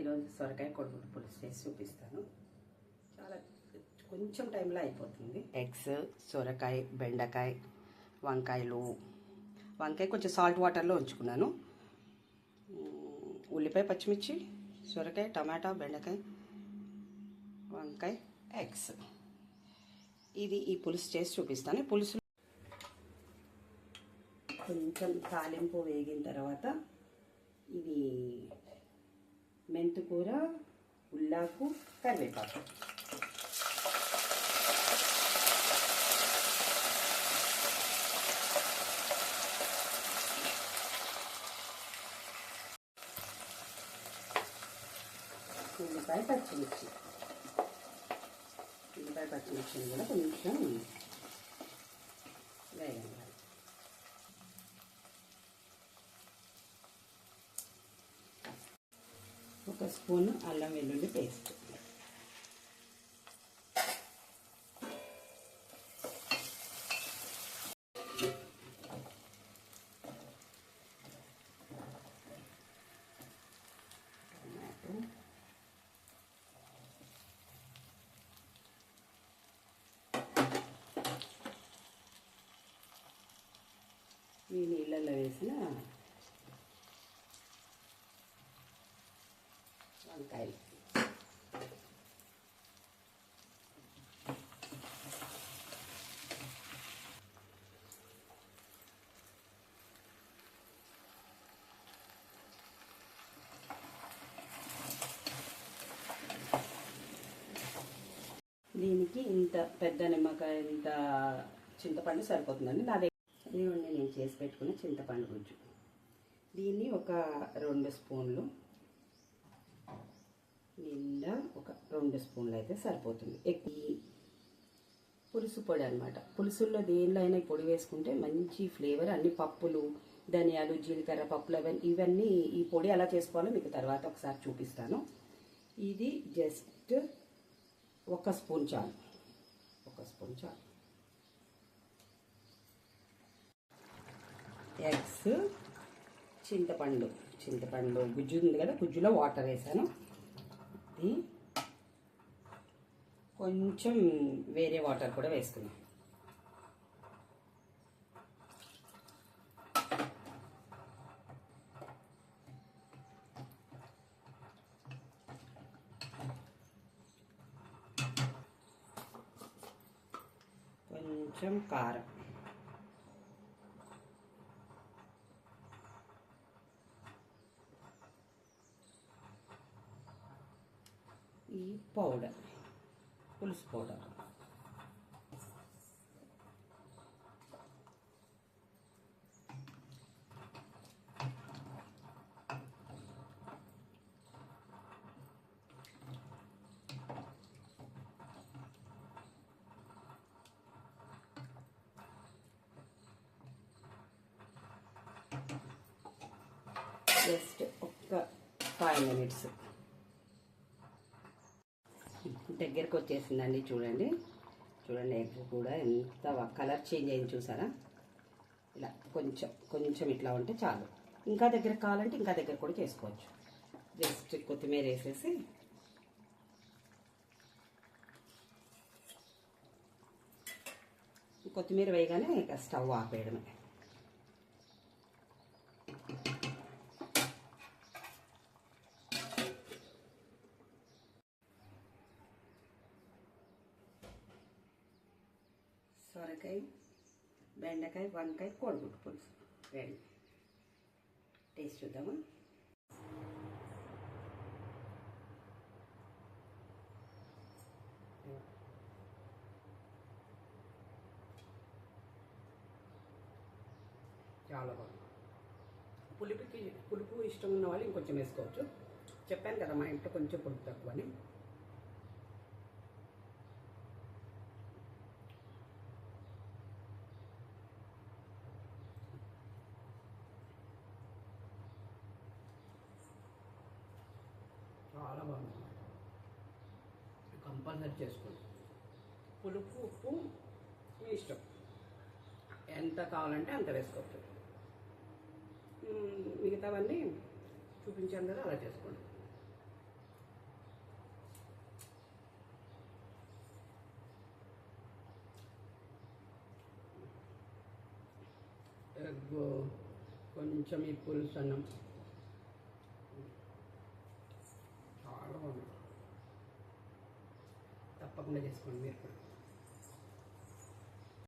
ఈరోజు సొరకాయ కొడుగుడు పులుసు చేసి చూపిస్తాను. చాలా కొంచెం టైంలో అయిపోతుంది. ఎగ్స్ సొరకాయ బెండకాయ వంకాయలు. వంకాయ కొంచెం సాల్ట్ వాటర్లో ఉంచుకున్నాను. ఉల్లిపాయ పచ్చిమిర్చి సొరకాయ టమాటా బెండకాయ వంకాయ ఎగ్స్ ఇది ఈ పులుసు చేసి చూపిస్తాను. పులుసు కొంచెం తాలింపు వేగిన తర్వాత ఇది మెంతుకూర ఉల్లాకు కరివేపాకు. ఉల్లిపాయ పచ్చిమిర్చి. ఉల్లిపాయ పచ్చిమిర్చిని కూడా కొంచెం వేగండి ఒక స్పూన్ అల్లం వెల్లుల్లి పేస్ట్. ఈ నీళ్ళల్లో వేసిన వంకాయలు. దీనికి ఇంత పెద్ద నిమ్మకాయ ఇంత చింతపండు సరిపోతుందండి నా దగ్గర. నేను చేసి పెట్టుకున్న చింతపండు గుజ్జు. దీన్ని ఒక రెండు స్పూన్లు ఒక రెండు స్పూన్లు అయితే సరిపోతుంది. ఎక్కువ పులుసు పొడి అనమాట పులుసుల్లో దేనిలో అయినా పొడి వేసుకుంటే మంచి ఫ్లేవర్ అన్ని పప్పులు ధనియాలు జీలకర్ర పప్పులు అవన్నీ ఇవన్నీ ఈ పొడి ఎలా చేసుకోవాలో మీకు తర్వాత ఒకసారి చూపిస్తాను. ఇది జస్ట్ ఒక స్పూన్ చాలు. ఒక స్పూన్ చాలు. ఎగ్స్ చింతపండు. చింతపండు గుజ్జు ఉంది కదా గుజ్జులో వాటర్ వేసాను. ఇది కొంచెం వేరే వాటర్ కూడా వేసుకున్నాం. కొంచెం కారం. ఈ పౌడర్. പുലിസ് പൗഡർ ജസ്റ്റ് ഒക്കെ ഫൈവ് മിനിറ്റ്സ് దగ్గరకు వచ్చేసిందండి చూడండి. చూడండి ఎగ్ కూడా ఎంత కలర్ చేంజ్ అయింది చూసారా? ఇలా కొంచెం కొంచెం ఇట్లా ఉంటే చాలు. ఇంకా దగ్గర కావాలంటే ఇంకా దగ్గర కూడా చేసుకోవచ్చు. జస్ట్ కొత్తిమీర వేసేసి. కొత్తిమీర వేయగానే ఇక స్టవ్ ఆపేయడమే. సొరకాయ బెండకాయ వంకాయ కోడిగుడ్డు పులుసు. రెడీ. టేస్ట్ చూద్దామా? చాలా బాగుంది. పులుపుకి పులుపు ఇష్టం ఉన్న వాళ్ళు ఇంకొంచెం వేసుకోవచ్చు. చెప్పాను కదా మా ఇంట్లో కొంచెం పులుపు తక్కువ అని చాలా బాగుంది కంపల్సరీ చేసుకోండి పులుపు ఉప్పు మీ ఇష్టం. ఎంత కావాలంటే అంత వేసుకోవచ్చు. మిగతావన్నీ చూపించాను కదా అలా చేసుకోండి. కొంచెం ఈ పులుసు అన్నం. బాగుంది తప్పకుండా చేసుకోండి మీరు కూడా.